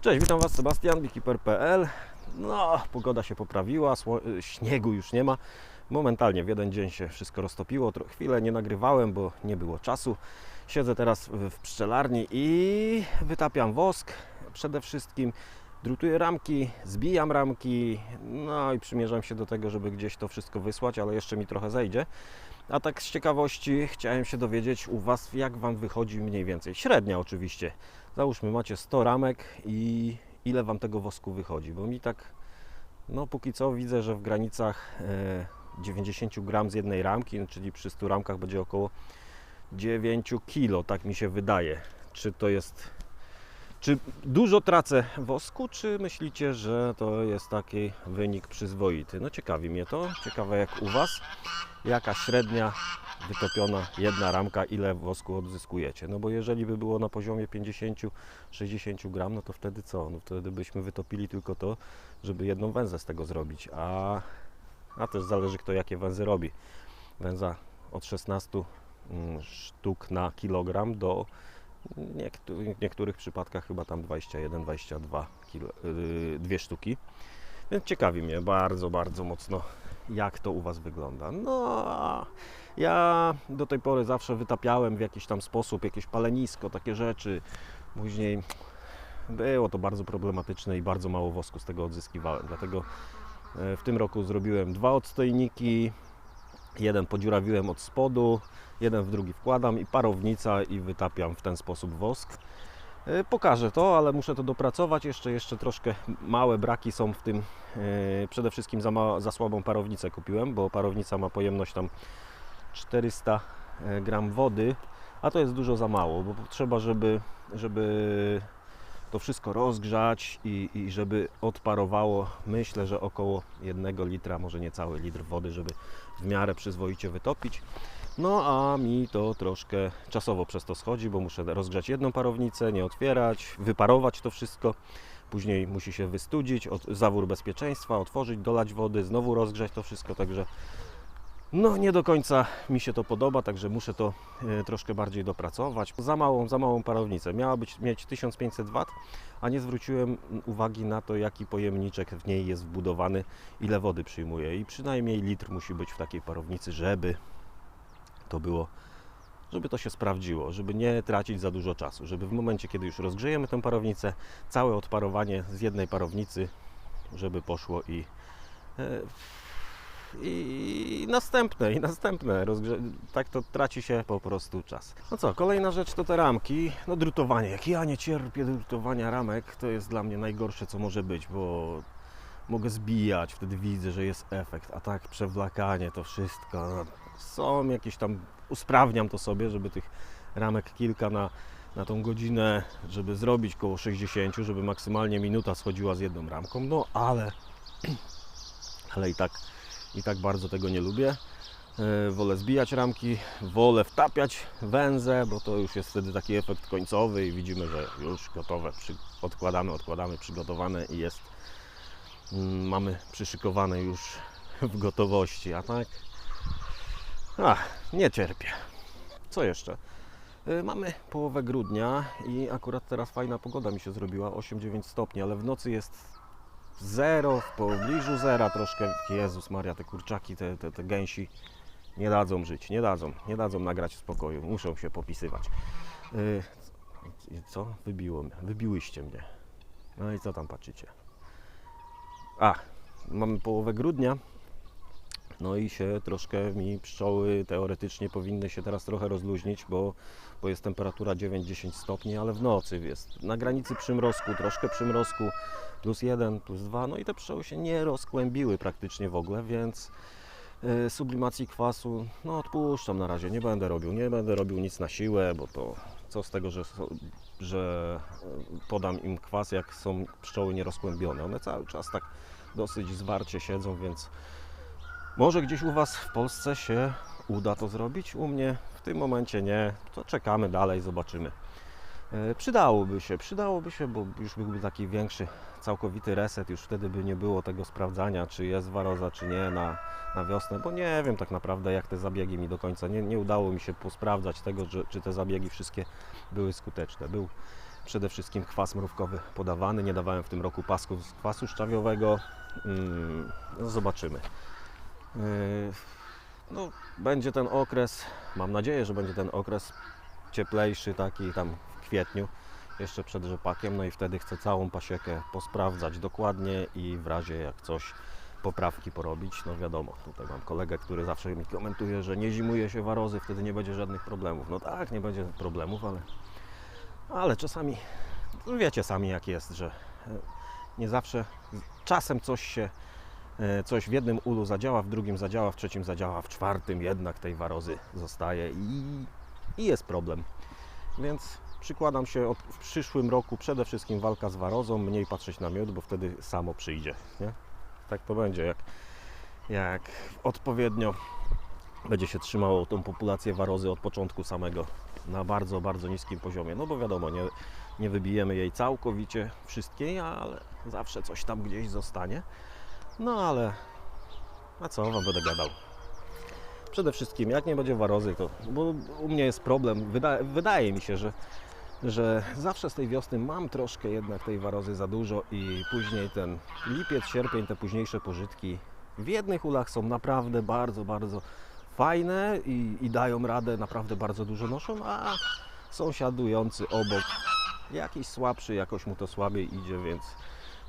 Cześć, witam Was, Sebastian, beekeeper.pl. No, pogoda się poprawiła, y, śniegu już nie ma. Momentalnie w jeden dzień się wszystko roztopiło. Tro- chwilę nie nagrywałem, bo nie było czasu. Siedzę teraz w pszczelarni i wytapiam wosk przede wszystkim. Drutuję ramki, zbijam ramki, no i przymierzam się do tego, żeby gdzieś to wszystko wysłać, ale jeszcze mi trochę zejdzie. A tak z ciekawości chciałem się dowiedzieć u Was, jak Wam wychodzi mniej więcej. Średnia oczywiście. Załóżmy, macie 100 ramek i ile Wam tego wosku wychodzi? Bo mi tak, no póki co widzę, że w granicach e, 90 gram z jednej ramki, no, czyli przy 100 ramkach będzie około 9 kilo, tak mi się wydaje. Czy to jest, czy dużo tracę wosku, czy myślicie, że to jest taki wynik przyzwoity? No ciekawi mnie to, ciekawe jak u Was, jaka średnia wytopiona jedna ramka, ile wosku odzyskujecie. No bo jeżeli by było na poziomie 50-60 gram, no to wtedy co? No wtedy byśmy wytopili tylko to, żeby jedną węzę z tego zrobić. A, a też zależy kto jakie węzy robi. Węza od 16 mm, sztuk na kilogram do w niektórych przypadkach chyba tam 21-22 kilo, yy, dwie sztuki. Więc ciekawi mnie bardzo, bardzo mocno, jak to u Was wygląda. No, ja do tej pory zawsze wytapiałem w jakiś tam sposób, jakieś palenisko, takie rzeczy. Później było to bardzo problematyczne i bardzo mało wosku z tego odzyskiwałem. Dlatego e, w tym roku zrobiłem dwa odstojniki. Jeden podziurawiłem od spodu, jeden w drugi wkładam i parownica i wytapiam w ten sposób wosk. E, Pokażę to, ale muszę to dopracować. Jeszcze, jeszcze troszkę małe braki są w tym. e, Przede wszystkim za, ma, za słabą parownicę kupiłem, bo parownica ma pojemność tam 400 gram wody, a to jest dużo za mało, bo trzeba, żeby, żeby to wszystko rozgrzać i, i żeby odparowało, myślę, że około 1 litra, może nie cały litr wody, żeby w miarę przyzwoicie wytopić. No a mi to troszkę czasowo przez to schodzi, bo muszę rozgrzać jedną parownicę, nie otwierać, wyparować to wszystko. Później musi się wystudzić, od, zawór bezpieczeństwa, otworzyć, dolać wody, znowu rozgrzać to wszystko, także no nie do końca mi się to podoba, także muszę to e, troszkę bardziej dopracować. Za małą, za małą parownicę. Miała być, mieć 1500 W, a nie zwróciłem uwagi na to, jaki pojemniczek w niej jest wbudowany, ile wody przyjmuje. I przynajmniej litr musi być w takiej parownicy, żeby to było, żeby to się sprawdziło, żeby nie tracić za dużo czasu, żeby w momencie, kiedy już rozgrzejemy tę parownicę, całe odparowanie z jednej parownicy, żeby poszło i e, i następne, i następne. Rozgrze- tak to traci się po prostu czas. No co, kolejna rzecz to te ramki. No drutowanie. Jak ja nie cierpię drutowania ramek, to jest dla mnie najgorsze, co może być, bo mogę zbijać, wtedy widzę, że jest efekt, a tak przewlakanie, to wszystko. No, są jakieś tam, usprawniam to sobie, żeby tych ramek kilka na, na tą godzinę, żeby zrobić koło 60, żeby maksymalnie minuta schodziła z jedną ramką, no ale, ale i tak i tak bardzo tego nie lubię. E, Wolę zbijać ramki, wolę wtapiać węzę, bo to już jest wtedy taki efekt końcowy i widzimy, że już gotowe, odkładamy, odkładamy, przygotowane i jest, mm, mamy przyszykowane już w gotowości, a tak, ach, nie cierpię. Co jeszcze? E, Mamy połowę grudnia i akurat teraz fajna pogoda mi się zrobiła, 8-9 stopni, ale w nocy jest zero, w pobliżu zera troszkę. Jezus Maria, te kurczaki, te, te, te gęsi nie dadzą żyć, nie dadzą, nie dadzą nagrać w spokoju, muszą się popisywać. Yy, co? Wybiło mnie, wybiłyście mnie. No i co tam patrzycie? A, mamy połowę grudnia. No i się troszkę mi pszczoły teoretycznie powinny się teraz trochę rozluźnić, bo, bo jest temperatura 9-10 stopni, ale w nocy jest na granicy przymrozku, troszkę przymrozku, plus 1, plus 2, no i te pszczoły się nie rozkłębiły praktycznie w ogóle, więc y, sublimacji kwasu, no odpuszczam na razie, nie będę robił, nie będę robił nic na siłę, bo to co z tego, że, że y, podam im kwas, jak są pszczoły nierozkłębione. One cały czas tak dosyć zwarcie siedzą, więc może gdzieś u Was w Polsce się uda to zrobić, u mnie w tym momencie nie, to czekamy dalej, zobaczymy. E, Przydałoby się, przydałoby się, bo już byłby taki większy, całkowity reset, już wtedy by nie było tego sprawdzania, czy jest waroza, czy nie na, na wiosnę, bo nie wiem tak naprawdę jak te zabiegi mi do końca, nie, nie udało mi się posprawdzać tego, że, czy te zabiegi wszystkie były skuteczne. Był Przede wszystkim kwas mrówkowy podawany. Nie dawałem w tym roku pasków z kwasu szczawiowego. Mm, No zobaczymy. Yy, No, będzie ten okres, mam nadzieję, że będzie ten okres cieplejszy, taki tam w kwietniu, jeszcze przed rzepakiem. No i wtedy chcę całą pasiekę posprawdzać dokładnie i w razie jak coś poprawki porobić. No wiadomo, tutaj mam kolegę, który zawsze mi komentuje, że nie zimuje się warozy, wtedy nie będzie żadnych problemów. No tak, nie będzie problemów, ale, ale czasami wiecie sami jak jest, że e, nie zawsze, czasem coś się, coś w jednym ulu zadziała, w drugim zadziała, w trzecim zadziała, w czwartym jednak tej warozy zostaje i, i jest problem. Więc przykładam się od, w przyszłym roku przede wszystkim walka z warozą, mniej patrzeć na miód, bo wtedy samo przyjdzie. Nie? Tak to będzie, jak, jak odpowiednio będzie się trzymało tą populację warozy od początku samego na bardzo, bardzo niskim poziomie. No bo wiadomo, nie, nie wybijemy jej całkowicie wszystkiej, ale zawsze coś tam gdzieś zostanie. No ale a co wam będę gadał? Przede wszystkim, jak nie będzie warozy, to bo u mnie jest problem. Wyda, wydaje mi się, że, że zawsze z tej wiosny mam troszkę jednak tej warozy za dużo i później ten lipiec, sierpień, te późniejsze pożytki w jednych ulach są naprawdę bardzo, bardzo fajne i, i dają radę, naprawdę bardzo dużo noszą, a sąsiadujący obok jakiś słabszy, jakoś mu to słabiej idzie, więc,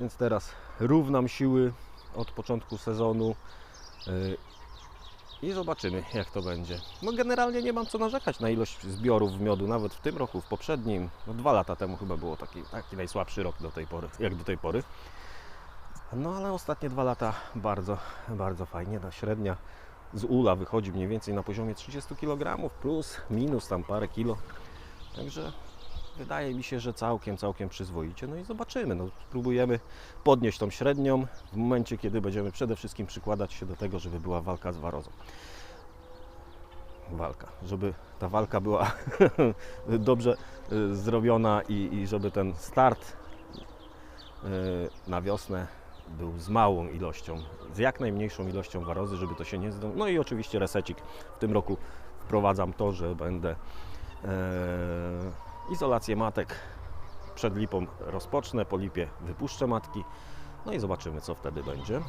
więc teraz równam siły od początku sezonu yy, i zobaczymy jak to będzie. No generalnie nie mam co narzekać na ilość zbiorów miodu, nawet w tym roku, w poprzednim, no dwa lata temu chyba było taki, taki najsłabszy rok do tej pory, jak do tej pory. No ale ostatnie dwa lata bardzo, bardzo fajnie, ta średnia z ula wychodzi mniej więcej na poziomie 30 kg plus minus tam parę kilo. Także wydaje mi się, że całkiem, całkiem przyzwoicie. No i zobaczymy. No, spróbujemy podnieść tą średnią w momencie, kiedy będziemy przede wszystkim przykładać się do tego, żeby była walka z warozą. Walka, żeby ta walka była dobrze y, zrobiona i, i żeby ten start y, na wiosnę był z małą ilością, z jak najmniejszą ilością warozy, żeby to się nie zdążyło. No i oczywiście resecik. W tym roku wprowadzam to, że będę e, izolację matek przed lipą rozpocznę, po lipie wypuszczę matki. No i zobaczymy, co wtedy będzie.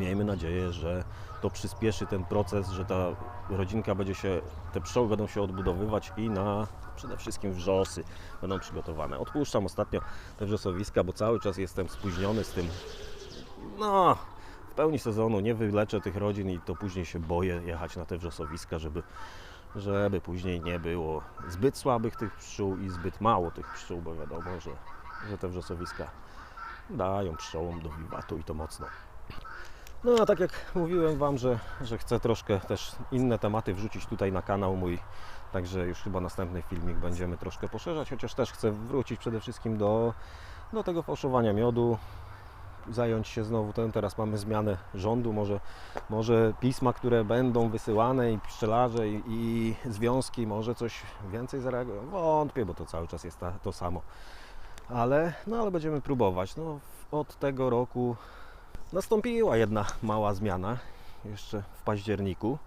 Miejmy nadzieję, że to przyspieszy ten proces, że ta rodzinka będzie się, te pszczoły będą się odbudowywać i na przede wszystkim wrzosy będą przygotowane. Odpuszczam ostatnio te wrzosowiska, bo cały czas jestem spóźniony z tym. No, w pełni sezonu nie wyleczę tych rodzin i to później się boję jechać na te wrzosowiska, żeby, żeby później nie było zbyt słabych tych pszczół i zbyt mało tych pszczół, bo wiadomo, że, że te wrzosowiska dają pszczołom do wiwatu i to mocno. No a tak jak mówiłem Wam, że, że chcę troszkę też inne tematy wrzucić tutaj na kanał mój, także już chyba następny filmik będziemy troszkę poszerzać, chociaż też chcę wrócić przede wszystkim do, do tego fałszowania miodu, zająć się znowu tym, teraz mamy zmianę rządu, może, może pisma, które będą wysyłane i pszczelarze i, i związki, może coś więcej zareagują, wątpię, bo to cały czas jest ta, to samo, ale, no, ale będziemy próbować, no, od tego roku Nastąpiła jedna mała zmiana jeszcze w październiku.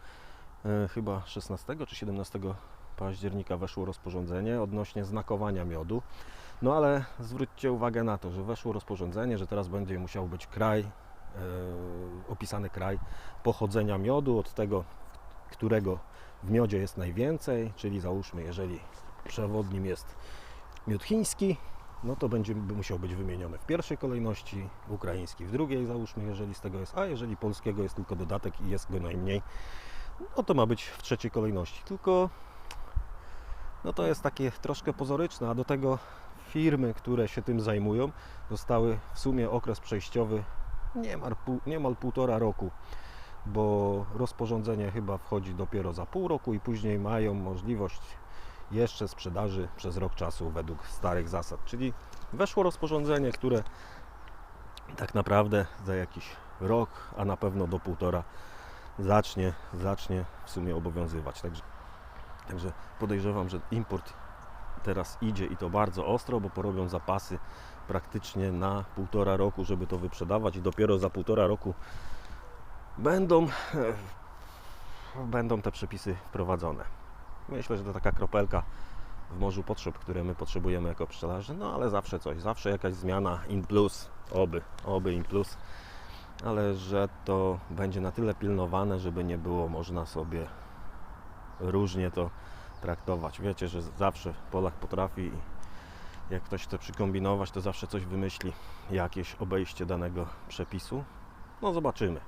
E, chyba 16 czy 17 października weszło rozporządzenie odnośnie znakowania miodu. No ale zwróćcie uwagę na to, że weszło rozporządzenie, że teraz będzie musiał być kraj, e, opisany kraj pochodzenia miodu, od tego, którego w miodzie jest najwięcej, czyli załóżmy, jeżeli przewodnim jest miód chiński, no to będzie musiał być wymieniony w pierwszej kolejności, ukraiński w drugiej załóżmy, jeżeli z tego jest, a jeżeli polskiego jest tylko dodatek i jest go najmniej, no to ma być w trzeciej kolejności. Tylko no to jest takie troszkę pozoryczne, a do tego firmy, które się tym zajmują, dostały w sumie okres przejściowy niemal, niemal półtora roku, bo rozporządzenie chyba wchodzi dopiero za pół roku i później mają możliwość jeszcze sprzedaży przez rok czasu według starych zasad. Czyli weszło rozporządzenie, które tak naprawdę za jakiś rok, a na pewno do półtora zacznie, zacznie w sumie obowiązywać. Także, także podejrzewam, że import teraz idzie i to bardzo ostro, bo porobią zapasy praktycznie na półtora roku, żeby to wyprzedawać i dopiero za półtora roku będą, będą te przepisy wprowadzone. Myślę, że to taka kropelka w morzu potrzeb, które my potrzebujemy jako pszczelarze, no ale zawsze coś, zawsze jakaś zmiana in plus, oby, oby in plus, ale że to będzie na tyle pilnowane, żeby nie było można sobie różnie to traktować. Wiecie, że zawsze Polak potrafi i jak ktoś chce przykombinować, to zawsze coś wymyśli, jakieś obejście danego przepisu. No zobaczymy.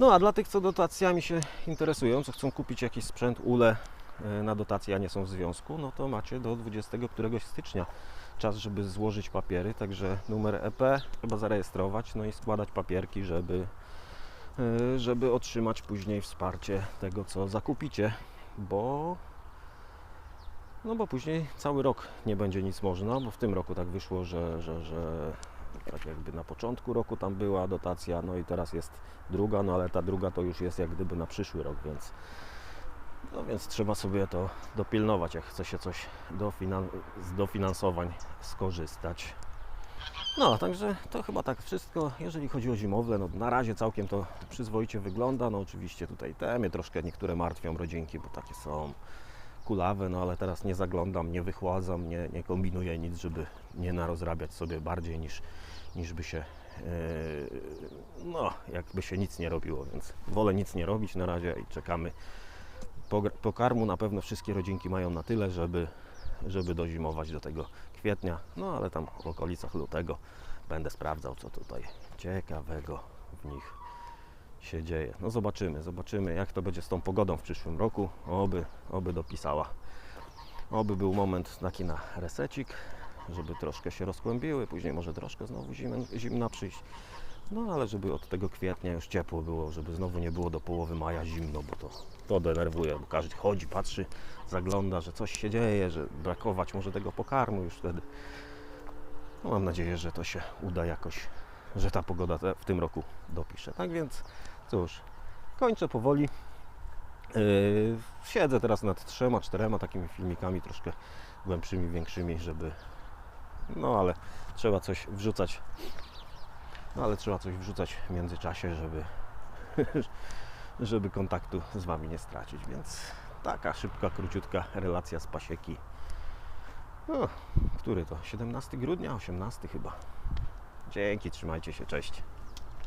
No a dla tych, co dotacjami się interesują, co chcą kupić jakiś sprzęt ULE e, na dotacje, a nie są w związku, no to macie do 20 któregoś stycznia czas, żeby złożyć papiery, także numer EP trzeba zarejestrować, no i składać papierki, żeby, e, żeby otrzymać później wsparcie tego, co zakupicie, bo no bo później cały rok nie będzie nic można, bo w tym roku tak wyszło, że, że, że tak jakby na początku roku tam była dotacja, no i teraz jest druga, no ale ta druga to już jest jak gdyby na przyszły rok, więc no więc trzeba sobie to dopilnować, jak chce się coś dofinan- z dofinansowań skorzystać. No, także to chyba tak wszystko. Jeżeli chodzi o zimowle, no na razie całkiem to przyzwoicie wygląda. No oczywiście tutaj te mnie troszkę niektóre martwią rodzinki, bo takie są kulawe, no ale teraz nie zaglądam, nie wychładzam, nie, nie kombinuję nic, żeby nie narozrabiać sobie bardziej niż, niż by się yy, no, jakby się nic nie robiło, więc wolę nic nie robić na razie i czekamy. Pokarmu na pewno wszystkie rodzinki mają na tyle, żeby, żeby dozimować do tego kwietnia, no ale tam w okolicach lutego będę sprawdzał, co tutaj ciekawego w nich się dzieje. No zobaczymy, zobaczymy jak to będzie z tą pogodą w przyszłym roku. Oby, oby dopisała. Oby był moment taki na resecik, żeby troszkę się rozkłębiły, później może troszkę znowu zimna, zimna przyjść. No ale żeby od tego kwietnia już ciepło było, żeby znowu nie było do połowy maja zimno, bo to, to denerwuje, bo każdy chodzi, patrzy, zagląda, że coś się dzieje, że brakować może tego pokarmu już wtedy. No mam nadzieję, że to się uda jakoś, że ta pogoda w tym roku dopisze. Tak więc cóż, kończę powoli. Yy, siedzę teraz nad trzema, czterema takimi filmikami troszkę głębszymi, większymi, żeby no ale trzeba coś wrzucać no ale trzeba coś wrzucać w międzyczasie, żeby, żeby kontaktu z Wami nie stracić. Więc taka szybka, króciutka relacja z pasieki. No, który to? 17 grudnia? 18 chyba. Dzięki, trzymajcie się, cześć.